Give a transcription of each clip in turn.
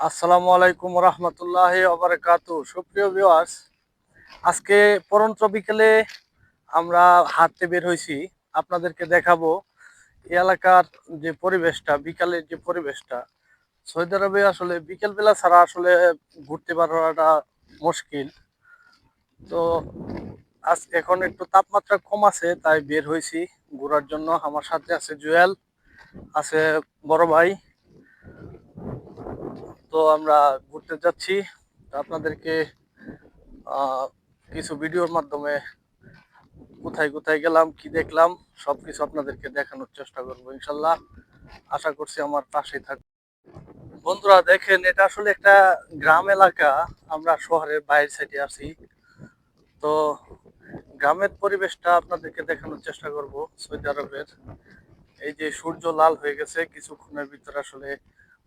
আসসালামু আলাইকুম রহমতুল্লাহ আবরকাত সুপ্রিয় ভিউয়ার্স আজকে পরন্ত বিকেলে আমরা হাঁটতে বের হয়েছি। আপনাদেরকে দেখাবো এই এলাকার যে পরিবেশটা, বিকালের যে পরিবেশটা। সৌদি আরবে আসলে বিকেলবেলা ছাড়া আসলে ঘুরতে পারাটা মুশকিল। তো আজ এখন একটু তাপমাত্রা কম আছে, তাই বের হয়েছি। ঘোরার জন্য আমার সাথে আছে জুয়েল, আছে বড় ভাই। তো আমরা ঘুরতে যাচ্ছি। আপনাদেরকে কিছু ভিডিওর মাধ্যমে কোথায় কোথায় গেলাম, কি দেখলাম সব কিছু আপনাদেরকে দেখানোর চেষ্টা করব ইনশাল্লাহ। আশা করছি আমার পাশেই থাকবে বন্ধুরা, দেখেন, এটা আসলে একটা গ্রাম এলাকা। আমরা শহরের বাইরের সাইডে আছি। তো গ্রামের পরিবেশটা আপনাদেরকে দেখানোর চেষ্টা করব সৌদি আরবের। এই যে সূর্য লাল হয়ে গেছে, কিছুক্ষণের ভিতরে আসলে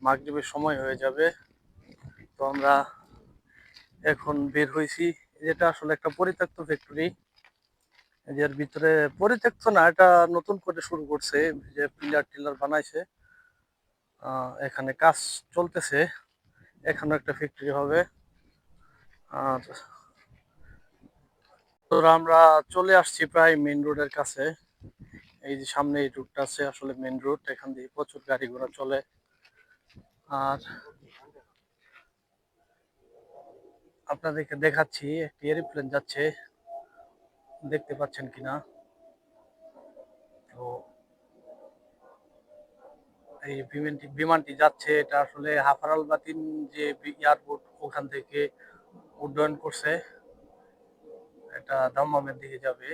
মাগরিবের সময় হয়ে যাবে। তো আমরা এখন বের হয়েছি এটা আসলে একটা পরিত্যক্ত ফ্যাক্টরি এর ভিতরে পরিত্যক্ত না, এটা নতুন করে শুরু করছে। যে পিলার টিলার বানাইছে। এখানে কাজ চলতেছে। এখানে একটা ফ্যাক্টরি হবে। আর তো আমরা চলে আসছি প্রায় মেইন রোডের কাছে। এই যে সামনে এই রুটটা আছে, আসলে মেইন রুট এখান দিয়ে প্রচুর গাড়ি ঘোড়া চলে। আর আপনাদেরকে দেখাচ্ছি, একটি এরোপ্লেন যাচ্ছে। দেখতে পাচ্ছেন কিনা? তো এই বিমানটি বিমানটি যাচ্ছে, এটা আসলে হাফারাল বাতিন যে এয়ারপোর্ট ওখান থেকে উড্ডয়ন করছে, এটা দাম্মামের দিকে যাবে।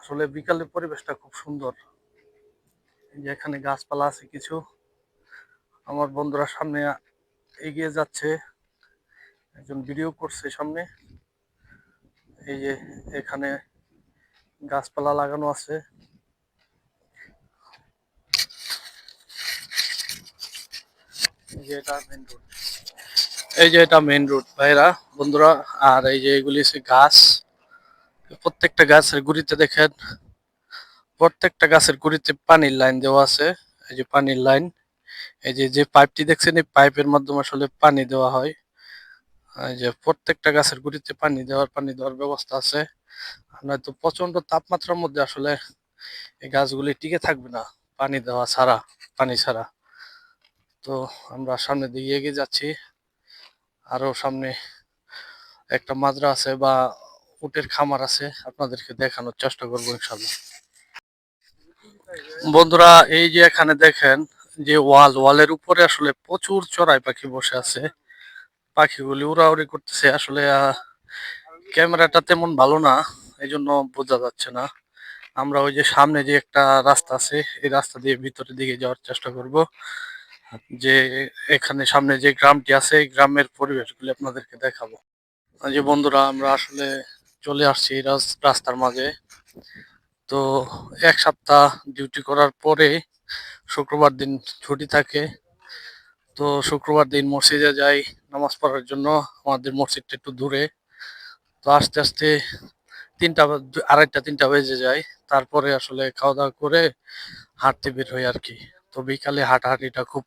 আসলে বিকালের পরিবেশটা খুব সুন্দর। যে এখানে গাছপালা আছে কিছু, আমার বন্ধুরা সামনে এগিয়ে যাচ্ছে, একজন ভিডিও করছে সামনে, এই যে এখানে গাছপালা লাগানো আছে। এই যে এটা মেন রোড এই যে এটা রোড ভাইরা, বন্ধুরা, আর এই যে এগুলি গাছ। প্রত্যেকটা গাছের গুড়িতে দেখেন প্রত্যেকটা গাছের গুড়িতে পানির লাইন দেওয়া আছে। এই যে পানির লাইন, এই যে যে পাইপটি দেখছেন, এই পাইপের মাধ্যমে আসলে পানি দেওয়া হয়। এই যে প্রত্যেকটা গাছের গুড়িতে পানি দেওয়ার পানি দেওয়ার ব্যবস্থা আছে। নয়তো প্রচণ্ড তাপমাত্রার মধ্যে আসলে এই গাছগুলি টিকে থাকবে না, পানি দেওয়া ছাড়া, পানি ছাড়া। তো আমরা সামনের দিকে এগিয়ে যাচ্ছি। আরও সামনে একটা মাজরা আছে বা উটের খামার আছে, আপনাদেরকে দেখানোর চেষ্টা করব ইনশাল্লাহ বন্ধুরা, এই যে এখানে দেখেন যে ওয়াল, ওয়ালের উপরে আসলে প্রচুর চড়াই পাখি বসে আছে। পাখিগুলি উড়াউড়ি করতেছে। আসলে ক্যামেরাটা তেমন ভালো না এই জন্য বোঝা যাচ্ছে না। আমরা ওই যে সামনে যে একটা রাস্তা আছে, এই রাস্তা দিয়ে ভিতরের দিকে যাওয়ার চেষ্টা করব। যে এখানে সামনে যে গ্রামটি আছে, এই গ্রামের পরিবেশগুলি আপনাদেরকে দেখাবো। যে বন্ধুরা, আমরা আসলে চলে আসছি রাস্তার মাঝে। তো এক সপ্তাহ ডিউটি করার পরে শুক্রবার দিন ছুটি থাকে। তো শুক্রবার দিন মসজিদে যাই, নামাজ পড়ার জন্য। আমাদের মসজিদটা একটু দূরে। তো আস্তে আস্তে তিনটা আড়াইটা, তিনটা বেজে যায়। তারপরে আসলে খাওয়া দাওয়া করে হাঁটতে বের হই আর কি তো বিকালে হাঁটাহাঁটিটা খুব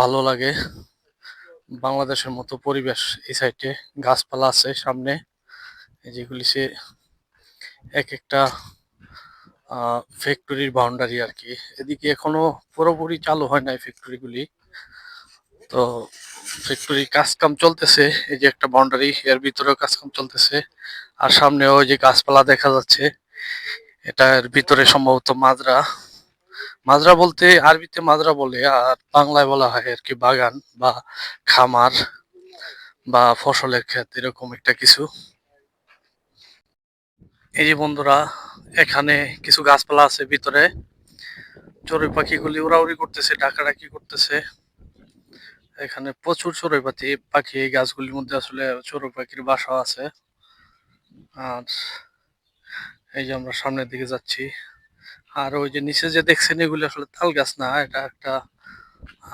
ভালো লাগে। বাংলাদেশের মতো পরিবেশ এই সাইডে। গাছপালা আছে সামনে। যেগুলি সে এক একটা ফ্যাক্টরির বাউন্ডারি আর কি এদিকে এখনও পুরোপুরি চালু হয় নাই ফ্যাক্টরিগুলি তো ফ্যাক্টরি কাজ কাম চলতেছে, এই যে একটা বাউন্ডারি এর ভিতরেও কাজ কাম চলতেছে। আর সামনে ওই যে গাছপালা দেখা যাচ্ছে এটার ভিতরে সম্ভবত মাজরা। মাজরা বলতে আরবিতে মাজরা বলে, আর বাংলায় বলা হয় আর কি বাগান বা খামার বা ফসলের ক্ষেত, এরকম একটা কিছু। এই যে বন্ধুরা এখানে কিছু গাছপালা আছে ভিতরে। চড়ুই পাখিগুলি উড়াউড়ি করতেছে, ডাকাডাকি করতেছে। এখানে প্রচুর চড়ুই পাখি পাখি এই গাছগুলির মধ্যে আসলে চড়ুই পাখির বাসা আছে। আর এই যে আমরা সামনের দিকে যাচ্ছি, আর ওই যে নিচে যে দেখছেন এগুলি আসলে তাল গাছ না, এটা একটা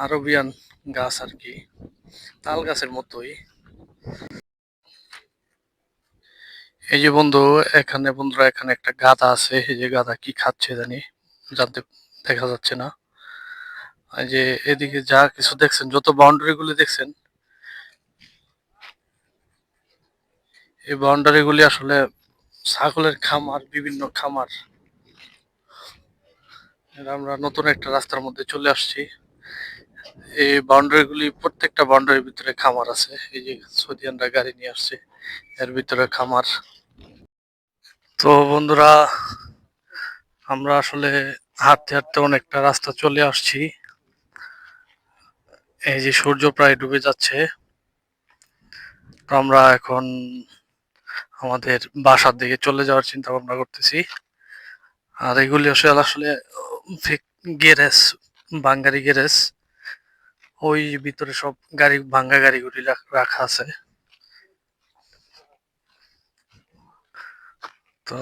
আরবিয়ান গাছ আর কি। তাল গাছের মতোই। এই যে বন্ধু, এখানে বন্ধুরা, এখানে একটা গাধা আছে। এই যে গাধা কি খাচ্ছে জানি, জানতে দেখা যাচ্ছে না। যে এদিকে যা কিছু দেখছেন, যত বাউন্ডারি গুলি দেখছেন, এই বাউন্ডারি গুলি আসলে ছাগলের খামার, বিভিন্ন খামার। আমরা নতুন একটা রাস্তার মধ্যে চলে আসছি। এই বাউন্ডারি গুলি প্রত্যেকটা বাউন্ডারির ভিতরে খামার আছে। এই যে সৌদিয়ানরা গাড়ি নিয়ে আসছে, এর ভিতরে খামার। তো বন্ধুরা, আমরা আসলে হাঁটতে হাঁটতে অনেকটা রাস্তা চলে আসছি। এই যে সূর্য প্রায় ডুবে যাচ্ছে। তো আমরা এখন আমাদের বাসার দিকে চলে যাওয়ার চিন্তা ভাবনা করতেছি। আর এগুলি আসলে আসলে গ্যারেজ বাঙ্গারি গ্যারেজ ওই ভিতরে সব গাড়ি, ভাঙ্গা গাড়িগুলি রাখ- আছে। তো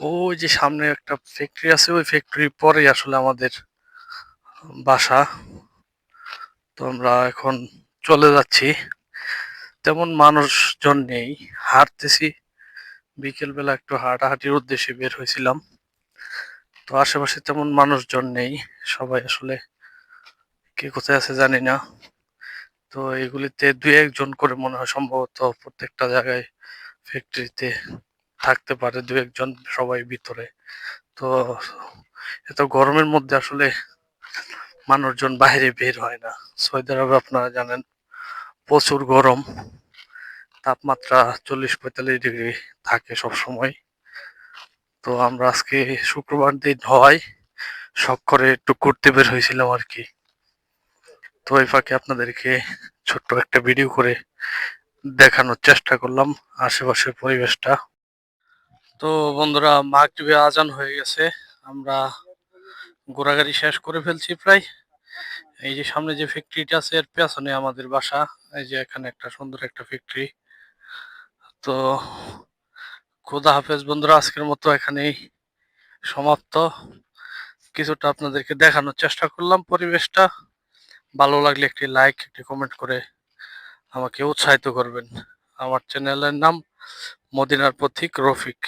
ওই যে সামনে একটা ফ্যাক্টরি আছে, ওই ফ্যাক্টরির পরে আসলে আমাদের বাসা। তো আমরা এখন চলে যাচ্ছি। তেমন মানুষজন নেই। হাঁটতেছি। বিকেলবেলা একটু হাঁটাহাঁটির উদ্দেশ্যে বের হয়েছিলাম। তো আশেপাশে তেমন মানুষজন নেই। সবাই আসলে কে কোথায় আছে জানি না। তো এগুলিতে দু একজন করে মনে হয় সম্ভবত প্রত্যেকটা জায়গায় ফ্যাক্টরিতে থাকতে পারে দু একজন সবাই ভিতরে। তো এত গরমের মধ্যে আসলে মানুষজন বাইরে বের হয় না। সৌদি আপনারা জানেন, প্রচুর গরম। তাপমাত্রা চল্লিশ পঁয়তাল্লিশ ডিগ্রি থাকে সব সময় তো আমরা আজকে শুক্রবার দিন হওয়ায় শখ করে একটু ঘুরতে বের হয়েছিলাম আর কি। তো এই ফাঁকে আপনাদেরকে ছোট্ট একটা ভিডিও করে দেখানোর চেষ্টা করলাম আশেপাশের পরিবেশটা। তো বন্ধুরা, মাগরিবে আজান হয়ে গেছে। আমরা ঘোরাঘুরি শেষ করে ফেলছি প্রায়। এই যে সামনে যে ফ্যাক্টরিটা আছে, এর পেছনে আমাদের বাসা। এই যে এখানে একটা সুন্দর একটা ফ্যাক্টরি তো খোদা হাফেজ বন্ধুরা, আজকের মতো এখানেই সমাপ্ত। কিছুটা আপনাদেরকে দেখানোর চেষ্টা করলাম পরিবেশটা। ভালো লাগলে একটি লাইক একটি কমেন্ট করে আমাকে উৎসাহিত করবেন। আমার চ্যানেলের নাম মদিনার পথিক রফিক।